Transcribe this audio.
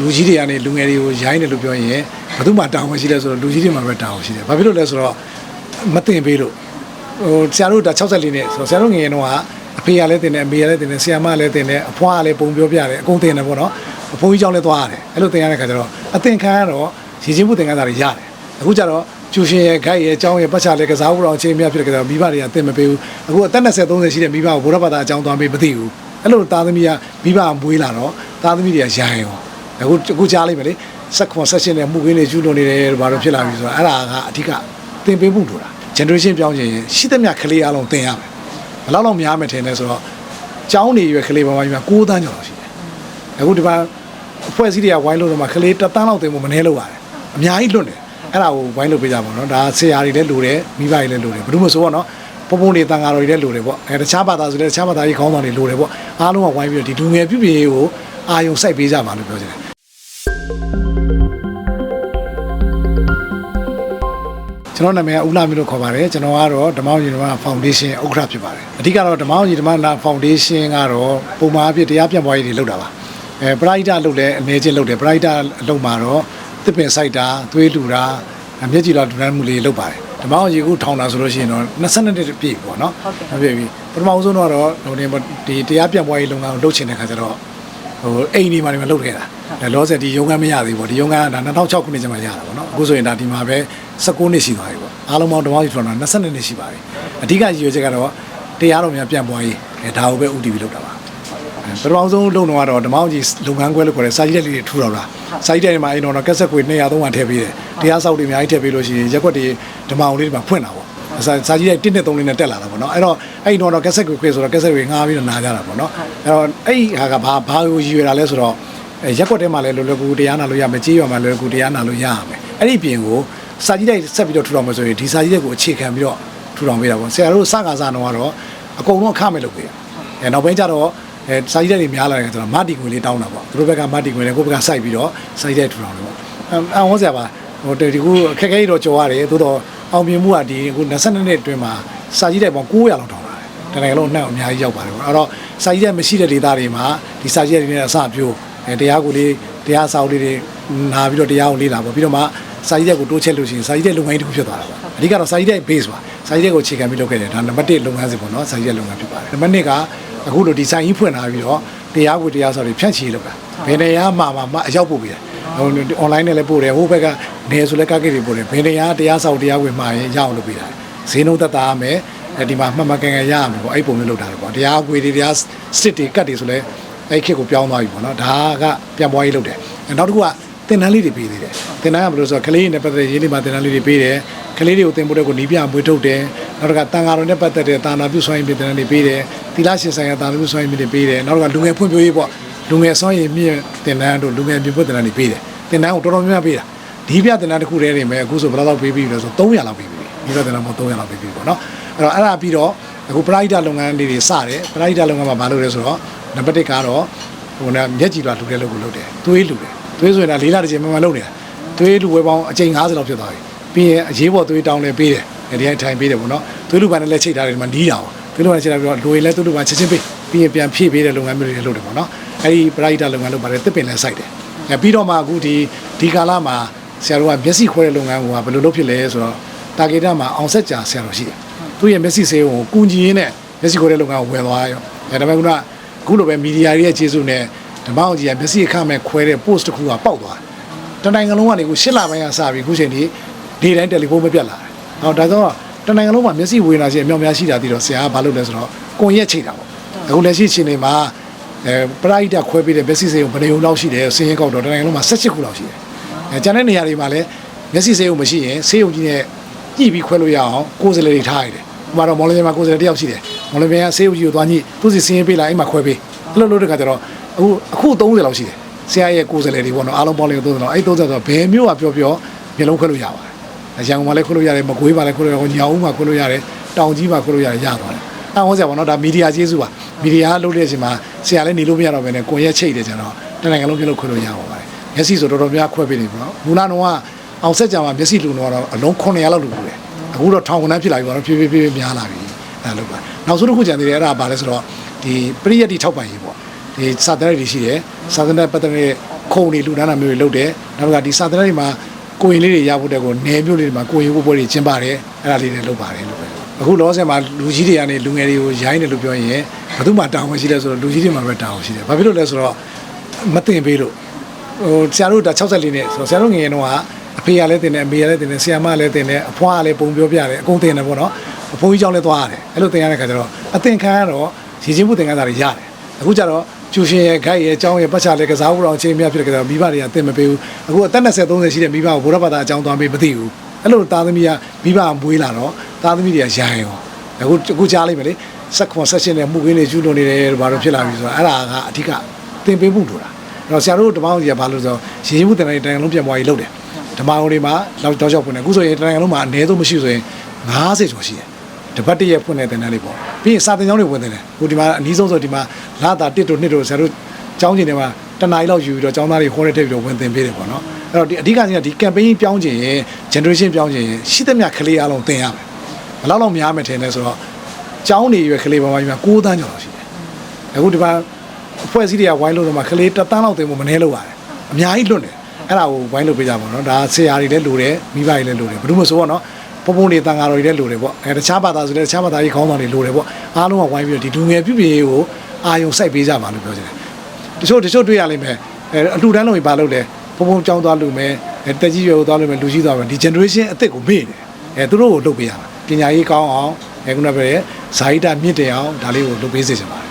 လူကြီးတွေကနေလူငယ်တွေကိုရိုင်းတယ်လို့ပြောရင်ဘယ်သူမှတာဝန်ရှိလဲဆိုတော့လူကြီးတွေမှာပဲတာဝန်ရှိတယ်ဘာဖြစ်လို့လဲဆိုတော့မတင်ပေးလို့ဟိုဆရာတို့ဒါ64နဲ့ဆိုတော့ဆရာတို့ငယ်ငယ်တော့ကအဖေကလည်းတင်တယ်အမေကလည်းတင်တယ်ဆရာမလည်းတင်တယ်အဖွားကလည်းပုံပြောပြတယ်အကုန်တင်တယ်ပေါ့နော်အဖိုးကြီးကြောင့်လည်းသွားရတယ်အဲ့လိုတင်ရတဲ့ခါကျတော့အသင်ခံရတော့ရည်ချင်းမှုသင်ခန်းစာတွေရတယ်အခုကျတော့ကျူရှင်ရဲ့ guide ရဲ့အကြောင်းရဲ့ပတ်ချလည်းကစားဖို့တော့အချိန်မရဖြစ်ကြတော့မိဘတွေကတင်မပေးဘူးအခုအသက်20 30ရှိတဲ့မိဘကိုဘုရားဘာသာအကြောင်းသွားပေးမသိဘူးအဲ့လိုသားသမီးကမိဘကမွေးလာတော့သားသမီးတွေကရိုင်းရော အခုအခုကြားလိုက်မယ်လေစက်ခွန်ဆက်ရှင်နဲ့မှုကင်းတွေကျူးလွန်နေတယ်ဘာလို့ဖြစ်လာပြီဆိုတော့အဲ့ဒါကအဓိကသင်ပေးမှုတို့တာ generation ပြောင်းချင်ရင်ရှိသမျှကလေးအလုံးသင်ရမယ်ဘယ်လောက်လောက်များမယ်ထင်လဲဆိုတော့ကျောင်းနေရွယ်ကလေးပေါ်မှာကြီးမှာ9တန်းကျော်လောက်ရှိတယ်အခုဒီမှာအဖွဲ့အစည်းတွေကဝိုင်းလို့တော့မှကလေးတစ်တန်းလောက်သင်ဖို့မနှဲလို့ရတယ်အများကြီးလွတ်တယ်အဲ့ဒါကိုဝိုင်းလို့ပေးကြပါတော့ဒါဆရာတွေလည်းလိုတယ်မိဘတွေလည်းလိုတယ်ဘယ်သူမှဆိုတော့နော်ပုံပုံတွေတန်ဃာတော်တွေလည်းလိုတယ်ပေါ့အဲတခြားဘာသာဆိုလည်းတခြားဘာသာကြီးခေါင်းဆောင်တွေလိုတယ်ပေါ့အားလုံးကဝိုင်းပြီးတော့ဒီလူငယ်ပြုပြင်ရေးကိုအာယုံစိုက်ပေးကြပါလို့ပြောချင်တယ် ကျွန်တော်နာမည်ကဦးလာမီလို့ခေါ်ပါတယ်ကျွန်တော်ကတော့ဓမ္မအောင်ညီဓမ္မဖောင်ဒေးရှင်းဥက္ကဋ္ဌဖြစ်ပါတယ်အဓိကတော့ဓမ္မအောင်ညီဓမ္မနာဖောင်ဒေးရှင်းကတော့ပုံမှန်အဖြစ်တရားပြန့်ပွားရေးတွေလုပ်တာပါအဲပရိုက်တာလုပ်လဲအနေချင်းလုပ်တယ်ပရိုက်တာလုပ်မှာတော့တစ်ပင်စိုက်တာသွေးလူတာမျက်ကြည်လာဒူနမ်းမှုလေးလုပ်ပါတယ်ဓမ္မအောင်ရေကူထောင်တာဆိုလို့ရှိရင်တော့22နှစ်ပြည့်ပေါ့နော်ဟုတ်ပြည့်ပြီပထမဆုံးတော့ဟိုဒီတရားပြန့်ပွားရေးလုပ်ငန်းကိုလုပ်ချင်တဲ့ခါကျတော့ဟိုအိမ်ဒီမှာနေမလုပ်ခဲ့တာ ဒါလောဆယ်ဒီရုံးကန်းမရသေးဘူးပေါ့ဒီရုံးကန်းကဒါ2006ခုနှစ်ကျမှရတာပေါ့နော်အခုဆိုရင်ဒါဒီမှာပဲ19နှစ်ရှိသွားပြီပေါ့အားလုံးပေါင်းဓမ္မကြီးထောင်တာ22နှစ်ရှိပါပြီအဓိကရည်ရွယ်ချက်ကတော့တရားတော်များပြန်ပွားရေးအဲဒါကိုပဲဥတည်ပြီးလုပ်တာပါအဲပထမဆုံးလုပ်တော့ကတော့ဓမ္မကြီးလုပ်ငန်းခွဲလို့ခေါ်တယ်စာကြီးတဲ့လေးတွေထူတော်တာစာကြီးတဲ့နေမှာအဲ့တော့ကက်ဆက်ခွေ200 300ထည့်ပေးတယ်တရားဆောက်တွေအများကြီးထည့်ပေးလို့ရှိရင်ရက်ွက်တွေဓမ္မအောင်လေးတွေမှာဖွင့်တာပေါ့စာစာကြီးတဲ့1နဲ့3လေးနဲ့တက်လာတာပေါ့နော်အဲ့တော့အဲ့တော့ကက်ဆက်ခွေခွေဆိုတော့ကက်ဆက်ခွေငှားပြီးတော့နားကြတာပေါ့နော်အဲ့တော့အဲ့ဟာကဘာဘာကိုရည်ရွယ်တာလဲဆိုတော့ အဲရက်ကွက်ထဲမှာလည်းလောလောကူတရားနာလို့ရမယ်ကြေးရွာမှာလည်းလောလောကူတရားနာလို့ရရမယ်အဲ့ဒီပြင်ကိုစာကြီးတိုက်ဆက်ပြီးတော့ထူထောင်မယ်ဆိုရင်ဒီစာကြီးတိုက်ကိုအခြေခံပြီးတော့ထူထောင်ပေးတာပေါ့ဆရာတို့စကားစားတော့ကတော့အကုန်လုံးအခမဲ့လုပ်ပေးတာအဲနောက်ပိုင်းကျတော့အဲစာကြီးတိုက်တွေများလာတယ်ဆိုတော့မတ်တီကွေလေးတောင်းတာပေါ့သူတို့ဘက်ကမတ်တီကွေလေးကိုယ့်ဘက်ကစိုက်ပြီးတော့စာကြီးတိုက်ထူထောင်တယ်ပေါ့အဟောဆရာပါဟိုဒီကူအခက်အခဲကြီးတော့ကြော်ရတယ်သို့တော့အောင်မြင်မှုကဒီအခု22နှစ်အတွင်းမှာစာကြီးတိုက်ပေါင်း900လောက်ထောင်လာတယ်တကယ်လို့နှံ့အများကြီးရောက်ပါတယ်ပေါ့အဲ့တော့စာကြီးတိုက်မရှိတဲ့ဒေသတွေမှာဒီစာကြီးတိုက်တွေနဲ့အစပြိုး အဲတရားကိုလေးတရားစာအုပ်လေးတွေနာပြီးတော့တရားကိုလေးလာပေါ့ပြီးတော့မှစာရေးတဲ့ကိုတိုးချက်လို့ရှိရင်စာရေးတဲ့လုပ်ငန်းတစ်ခုဖြစ်သွားတာပေါ့အဓိကတော့စာရေးတဲ့ base ပါစာရေးတဲ့ကိုအခြေခံပြီးလုပ်ခဲ့တယ်ဒါနံပါတ်1လုပ်ငန်းစဉ်ပေါ့နော်စာရေးတဲ့လုပ်ငန်းဖြစ်ပါတယ်နံပါတ်2ကအခုလိုဒီဆိုင်ကြီးဖွင့်လာပြီးတော့တရားကိုတရားစာတွေဖြန့်ချီလုပ်တာဘယ်နေရာမှာမှအရောက်ပို့ပြီးတယ်ဟို online နဲ့လည်းပို့တယ်ဟိုဘက်ကနေဆိုလည်းကားကိတွေပို့တယ်ဘယ်နေရာတရားစာအုပ်တရားဝင်မှာရင်ရအောင်လုပ်ပေးတာဈေးနှုန်းသက်သာရမယ်ဒီမှာမှတ်မှတ်ကန်ကန်ရရမယ်ပေါ့အဲ့ပုံမျိုးလုပ်တာလေပေါ့တရားအကွေတွေတရား stick တွေကတ်တွေဆိုလဲ အဲ့ခေတ်ကိုပြောင်းသွားပြီပေါ့နော်ဒါကပြန်ပွားရေးလုပ်တယ်နောက်တစ်ခုကသင်တန်းလေးတွေပေးသေးတယ်သင်တန်းကဘယ်လိုဆိုတော့ကလေးတွေနဲ့ပတ်သက်ရေးလေးမှာသင်တန်းလေးတွေပေးတယ်ကလေးတွေကိုသင်ဖို့တဲ့ကိုနီးပြမွေးထုတ်တယ်နောက်တစ်ခါတန်ဃာတော်နဲ့ပတ်သက်တဲ့တာနာပြုစွမ်းရည်ပြင်သင်တန်းတွေပေးတယ်သီလရှင်ဆိုင်ရာတာနာပြုစွမ်းရည်ပြင်တွေပေးတယ်နောက်တစ်ခါလူငယ်ဖွံ့ဖြိုးရေးပေါ့လူငယ်စွမ်းရည်မြင့်သင်တန်းတို့လူငယ်ပြင်ဖွင့်သင်တန်းတွေပေးတယ်သင်တန်းကိုတော်တော်များများပေးတာဒီပြသင်တန်းတစ်ခုတည်းနေမယ်အခုဆိုဘယ်လောက်လောက်ပေးပြီးလဲဆို300လောက်ပေးပြီဒီပြသင်တန်းမို့300လောက်ပေးပြီပေါ့နော်အဲ့တော့အဲ့ဒါပြီးတော့အခုပရိုက်တာလုပ်ငန်းလေးတွေစတယ်ပရိုက်တာလုပ်ငန်းမှာမလုပ်လဲဆိုတော့ နံပါတ်1ကတော့ဟိုကမျက်ကြည်လွှာလှူတဲ့လုပ်ကိုလုပ်တယ်သွေးလှူတယ်သွေးဆိုရင်ဒါလေးလာတစ်ချိန်မှန်မှန်လုပ်နေတာသွေးလှူဝဲပေါင်းအချိန်90လောက်ဖြစ်သွားပြီပြီးရင်အရေးပေါ်သွေးတောင်းလဲပေးတယ်ဒီတိုင်းထိုင်ပေးတယ်ပေါ့နော်သွေးလှူပန်းနဲ့လည်းချိတ်ထားတယ်ဒီမှာနီးတာပေါ့သွေးလှူပန်းချိတ်ထားပြီးတော့လူရင်လည်းသွေးလှူပန်းချက်ချင်းပေးပြီးရင်ပြန်ဖြည့်ပေးတဲ့လုပ်ငန်းမျိုးတွေလုပ်တယ်ပေါ့နော်အဲဒီပရိုက်တာလုပ်ငန်းလုပ်ပါတယ်တစ်ပင်လည်းစိုက်တယ်အဲပြီးတော့မှအခုဒီဒီကာလမှာဆရာတို့ကမျက်စိခွဲတဲ့လုပ်ငန်းကဘယ်လိုလုပ်ဖြစ်လဲဆိုတော့တာဂေတာမှာအောင်ဆက်ကြာဆရာတော်ရှိတယ်သူရဲ့မျက်စိဆေးကိုကုညီရင်းနဲ့မျက်စိခွဲတဲ့လုပ်ငန်းကိုဝယ်သွားရောအဲဒါပေမဲ့က ခုလိုပဲမီဒီယာတွေရဲ့ကျေးဇူးနဲ့ဓမ္မအောင်ကြီးကမျက်စိအခမဲ့ခွဲတဲ့ post တစ်ခုကပေါက်သွားတယ်တနိုင်ငံလုံးကနေကိုရှစ်လပိုင်းကစပြီးခုချိန်ဒီဒီတိုင်းတယ်လီဖုန်းမပြတ်လာတယ်ဟောဒါဆိုတော့တနိုင်ငံလုံးမှာမျက်စိဝေနာရှင်အမြောက်များရှိတာတည်တော့ဆရာကဘာလုပ်လဲဆိုတော့ကွန်ရက်ချိတ်တာပေါ့အခုလက်ရှိချိန်တွေမှာအဲပရိုက်တာခွဲပေးတဲ့မျက်စိစေုံဘယ်နေုံလောက်ရှိတယ်စင်းရင်ကောက်တော့တနိုင်ငံလုံးမှာ18ခုလောက်ရှိတယ်အဲကျန်တဲ့နေရာတွေမှာလည်းမျက်စိစေုံမရှိရင်ဆေးရုံကြီးနဲ့ကြည့်ပြီးခွဲလို့ရအောင်ကိုယ်စလေတွေထားရတယ်ဥပမာတော့မော်လမြိုင်မှာကိုယ်စလေတစ်ယောက်ရှိတယ် မော်လမြိုင်ကဆေးရုံကြီးကိုသွားညှိသူစီစင်းရင်ပေးလာအိမ်မှာခွဲပေးအဲ့လိုလုပ်တဲ့ခါကျတော့အခုအခု30လောက်ရှိတယ်ဆရာရဲ့ကိုယ်စလေတွေပေါ့နော်အားလုံးပေါင်းလိုက်30လောက်အဲ့30ဆိုတော့ဘယ်မျိုးကပြောပြောမျိုးလုံးခွဲလို့ရပါတယ်ရန်ကုန်မှာလည်းခွဲလို့ရတယ်မကွေးမှာလည်းခွဲလို့ရတယ်ညောင်ဦးမှာခွဲလို့ရတယ်တောင်ကြီးမှာခွဲလို့ရတယ်ရသွားတယ်အဲ့ဟောဆရာပေါ့နော်ဒါမီဒီယာကျေးဇူးပါမီဒီယာလုပ်တဲ့အချိန်မှာဆရာလည်းနေလို့မရတော့ဘဲနဲ့ကိုရက်ချိတ်တယ်ကျတော့တနိုင်ငံလုံးပြုလုပ်ခွဲလို့ရပါပါတယ်မျက်စိဆိုတော်တော်များခွဲပေးနေပြီနော်မူလာတော့ကအောင်ဆက်ကြမှာမျက်စိလူတော့အလုံး900လောက်လူတယ်အခုတော့ထောင်ကနန်းဖြစ်လာပြီပေါ့နော်ဖြည်းဖြည်းဖြည်းများလာပြီ အဲ့လိုပါနောက်ဆုံးတစ်ခုကြံသေးတယ်အဲ့ဒါဘာလဲဆိုတော့ဒီပရိယတ်တိထောက်ပံ့ရေးပေါ့ဒီစာတမ်းတွေရှိတယ်စာတမ်းတွေပတ်သက်တဲ့ခုံတွေလူဒန်းတာမျိုးတွေလုပ်တယ်နောက်တစ်ခါဒီစာသင်တွေမှာကိုရင်လေးတွေရဖို့တဲ့ကိုနယ်မျိုးလေးတွေမှာကိုရင်ကိုပွဲတွေကျင်းပါတယ်အဲ့ဒါလေးတွေလုပ်ပါတယ်လို့ပဲအခုလောဆယ်မှာလူကြီးတွေကနေလူငယ်တွေကိုရိုင်းတယ်လို့ပြောရင်ဘယ်သူမှတောင်းမရှိလဲဆိုတော့လူကြီးတွေမှာပဲတောင်းရှိတယ်ဘာဖြစ်လို့လဲဆိုတော့မတင်ပေးလို့ဟိုဆရာတို့ဒါ64နဲ့ဆိုတော့ဆရာတို့ငယ်ငယ်တော့ကအဖေကလည်းတင်တယ်အမေကလည်းတင်တယ်ဆရာမလည်းတင်တယ်အဖွားကလည်းပုံပြောပြတယ်အကုန်တင်တယ်ပေါ့နော် ဘုန်းကြီးကျောင်းလည်းသွားရတယ်အဲ့လိုသင်ရတဲ့ခါကျတော့အသင်ခံရတော့ရည်ချင်းမှုသင်ခန်းစာတွေရတယ်အခုကျတော့ကျူရှင်ရဲ့ guide ရဲ့အကြောင်းရဲ့ပတ်ချလည်းကစားဖို့တော့အချိန်မရဖြစ်ကြတော့မိဘတွေကသင်မပေးဘူးအခုအသက်20 30ရှိတဲ့မိဘကိုဘုရားဘာသာအကြောင်းသွားပေးမသိဘူးအဲ့လိုသားသမီးကမိဘမွေးလာတော့သားသမီးတွေကရန်ရောအခုအခုကြားလိုက်မယ်လေဆက်ခွန်ဆက်ရှင်နဲ့မှုကင်းတွေကျူးလွန်နေတယ်ဘာလို့ဖြစ်လာပြီဆိုတော့အဲ့ဒါကအဓိကသင်ပေးမှုလိုတာအဲ့တော့ဆရာတို့ဓမ္မအောင်ကြီးကဘာလို့ဆိုတော့ရည်ရည်မှုတင်တဲ့တိုင်လုံးပြန်ပွားရေးလုပ်တယ်ဓမ္မအောင်တွေမှာတော့တောက်လျှောက်ပွင့်တယ်အခုဆိုရင်တိုင်လုံးမှာအနည်းဆုံးမရှိဆိုရင်90ကျော်ရှိတယ် တပတ်တရက်ဖွင့်တဲ့တင်တန်းလေးပေါ့ပြီးရင်စာတင်ကျောင်းတွေဝင်တယ်လေဟိုဒီမှာအနည်းဆုံးဆိုဒီမှာလာတာတစ်တို့နှစ်တို့ဆရာတို့ကျောင်းကျင်တွေမှာတနားရီလောက်ယူပြီးတော့ကျောင်းသားတွေဟောတဲ့တက်ပြီးတော့ဝင်သင်ပေးတယ်ပေါ့နော်အဲ့တော့ဒီအဓိကကြီးကဒီ campaign ပြောင်းခြင်းရင် generation ပြောင်းခြင်းရင်ရှိသမျှကလေးအားလုံးသင်ရမယ်ဘယ်လောက်လောက်များမယ်ထင်လဲဆိုတော့ကျောင်းတွေရွယ်ကလေးပါပါကြီးမှာ9တန်းကျော်လောက်ရှိတယ်အခုဒီမှာအဖွဲ့အစည်းတွေကဝိုင်းလို့တော့မှကလေးတစ်တန်းလောက်သင်ဖို့မနှဲလို့ရတယ်အများကြီးလွတ်တယ်အဲ့ဒါကိုဝိုင်းလို့ပေးကြပါတော့ဒါဆရာတွေလည်းလိုတယ်မိဘတွေလည်းလိုတယ်ဘယ်သူမှဆိုတော့နော် ပုံပုံနေတန်ဃာတော်တွေလည်းလိုတယ်ပေါ့အဲတခြားဘာသာဆိုလည်းတခြားဘာသာကြီးခေါင်းဆောင်တွေလိုတယ်ပေါ့အားလုံးကဝိုင်းပြီးတော့ဒီလူငယ်ပြုပြင်ရေးကိုအာယုံစိုက်ပေးကြပါလို့ပြောချင်တယ်တချို့တချို့တွေ့ရလိမ့်မယ်အဲအလှူဒန်းလို့ဘာလုပ်လဲပုံပုံကြောင်းသွားလို့မယ်အဲတက်ကြီးရွယ်ကိုသွားလို့မယ်လူကြီးသွားမယ်ဒီ generation အစ်စ်ကိုမေ့တယ်အဲသူတို့ကိုလုပ်ပေးရမှာပညာရေးကောင်းအောင်အဲခုနကပြောရဲဇာတိတမြင့်တင်အောင်ဒါလေးကိုလုပ်ပေးစေချင်ပါတယ်